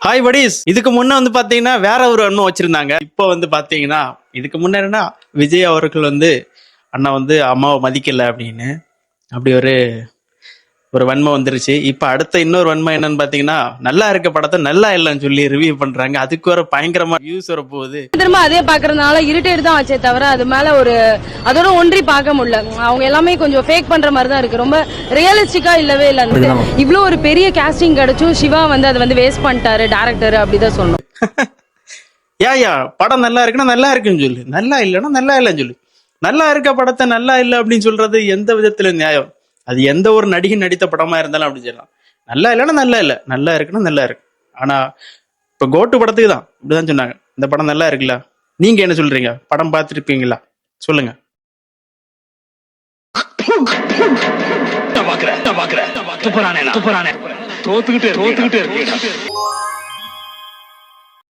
Hi buddies இதுக்கு முன்ன வந்து பாத்தீங்கன்னா வேற ஒரு அண்ணன் வச்சிருந்தாங்க. இப்போ வந்து பாத்தீங்கன்னா இதுக்கு முன்னாடினா விஜய் அவர்கள் வந்து அண்ணா வந்து அம்மாவை மதிக்கல அப்படின்னு. அப்படி ஒரு ஒரு வன்மம் வந்துருச்சு. இப்போ அடுத்த இன்னொரு வன்மம் என்னன்னு பாத்தீங்கன்னா நல்லா இருக்க படத்தை நல்லா இல்லைன்னு சொல்லி ரிவ்யூ பண்றாங்க. அதுக்கு ஒரு பயங்கரமா வியூஸ் வர போகுது திரும்ப அதே பாக்குறதுனால இரிட்டேட் தான் ஆச்சே தவிர அது மேல ஒரு அதோட ஒன்றி பார்க்க முடியல. அவங்க எல்லாமே கொஞ்சம் ஃபேக் பண்ற மாதிரி தான் இருக்கு. ரொம்ப ரியலிஸ்டிக்கா இல்லவே இல்ல அந்த இவ்ளோ ஒரு பெரிய கேஸ்டிங் கிடைச்சும் சிவா வந்து அதை வந்து வேஸ்ட் பண்ணிட்டாரு டேரக்டர் அப்படிதான் சொல்லணும் யா யா படம் நல்லா இருக்குன்னா நல்லா இருக்குன்னு சொல்லு. நல்லா இல்லைன்னா நல்லா இல்லைன்னு சொல்லு. நல்லா இருக்க படத்தை நல்லா இல்லை அப்படின்னு சொல்றது எந்த விதத்துல நியாயம். அது எந்த ஒரு நடிகை நடித்த படமா இருந்தாலும் அப்படி சொல்லலாம் நல்லா இல்லைன்னா நல்லா இல்லை. நல்லா இருக்குன்னா நல்லா இருக்கு. ஆனா இப்ப கோட்டு படத்துக்கு தான். இப்படிதான் சொன்னாங்க. இந்த படம் நல்லா இருக்குல்ல? நீங்க என்ன சொல்றீங்க? படம் பார்த்துருப்பீங்களா? சொல்லுங்க. தோத்துக்கிட்டே தோத்துக்கிட்டே இருக்கு